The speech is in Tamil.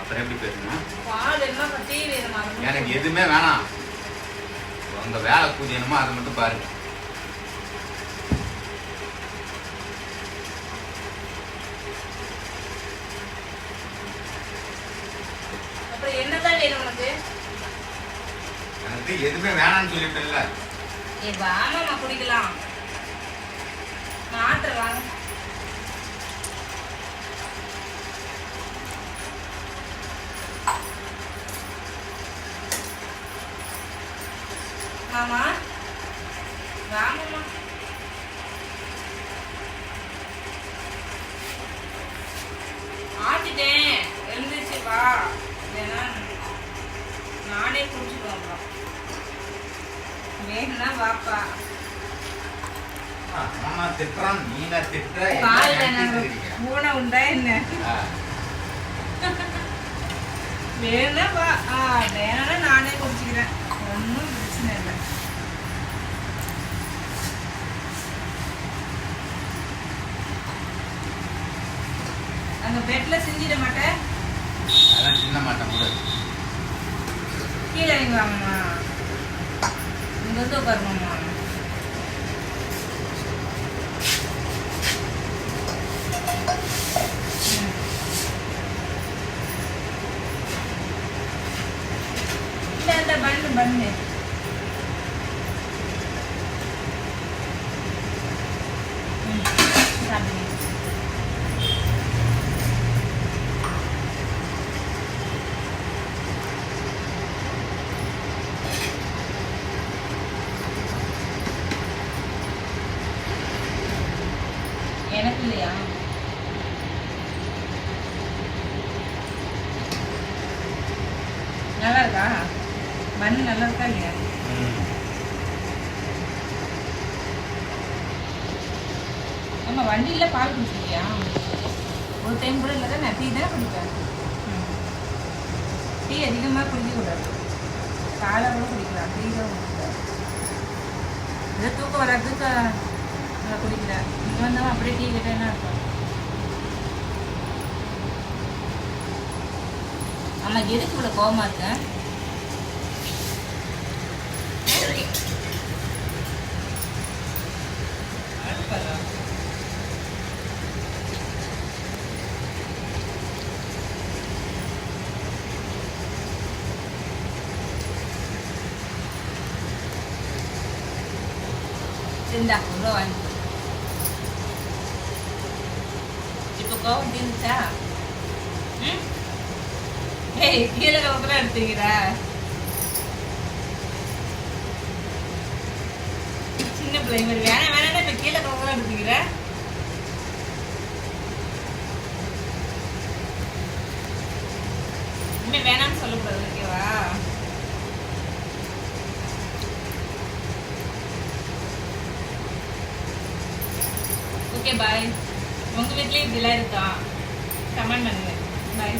அப்புறம் எப்படி பேசணும் பால் எல்லாம் டிவி எனக்கு எதுவுமே வேணாம். அந்த வேலை பூஜையணுமோ அதை மட்டும் பாருங்க. அப்புறம் என்னதான் வேணும் உனக்கு? எனக்கு எதுவுமே வேணாம்னு சொல்லிட்டேன்ல. ஏ வாமா குடிக்கலாம். மாத்திரை வாங்க. மாமா வாமாமா ஆட்டிட்டேன். எழுந்துச்சு வா. இல்லைன்னா நானே அப்புறம் வேணும்னா வாப்பா. அம்மா திட்டுறான் நீங்க திட்டுற பூனை உண்டா என்ன. வேணும்னா வா. வேணும்னா நானே குடிச்சுக்கிறேன். ஒன்றும் பிரச்சனை இல்லை அங்க பெட்ல செஞ்சிட மாட்டேன். அதெல்லாம் சின்ன மாட்டேன் கூட. கீழே வாங்கம்மா. இங்க வந்து உட்காருமாம்மா எனக்கு இல்லையா? நல்லா இருக்கா? மண் நல்லா இருக்கா இல்லையா? நம்ம வண்டியில் வண்டியில பால் குடிச்சிருக்கியா ஒரு டைம் கூட இல்லை நான் டீ தானே குடிப்பேன். டீ அதிகமாக குடிக்கக்கூடாது. காலை கூட குடிக்கலாம் டீ தான் குடிக்கூடாது இதை தூக்கம் வர்றதுக்கு நான் குடிக்கிறார் இங்கே வந்தாலும் அப்படியே டீ கிட்டேன்னா இருக்கும் ஆமா எதுக்கு இவ்வளோ கோபமாக இருக்கேன் இந்த இவ்வளோ வாங்கி கோவம் தீர்ந்துச்சா ஏய் கீழே கவுத்துல எடுத்துக்கிறா சின்ன பிள்ளை மாதிரி வேணாம் வேணாம் இப்போ கீழே கவுத்துல எடுத்துக்கிற இனிமே வேணாம்னு சொல்லக்கூடாது ஓகேவா ஓகே பாய் உங்கள் வீட்லேயும் இப்படிலாம் இருக்கா? கமெண்ட் பண்ணுங்கள் பாய்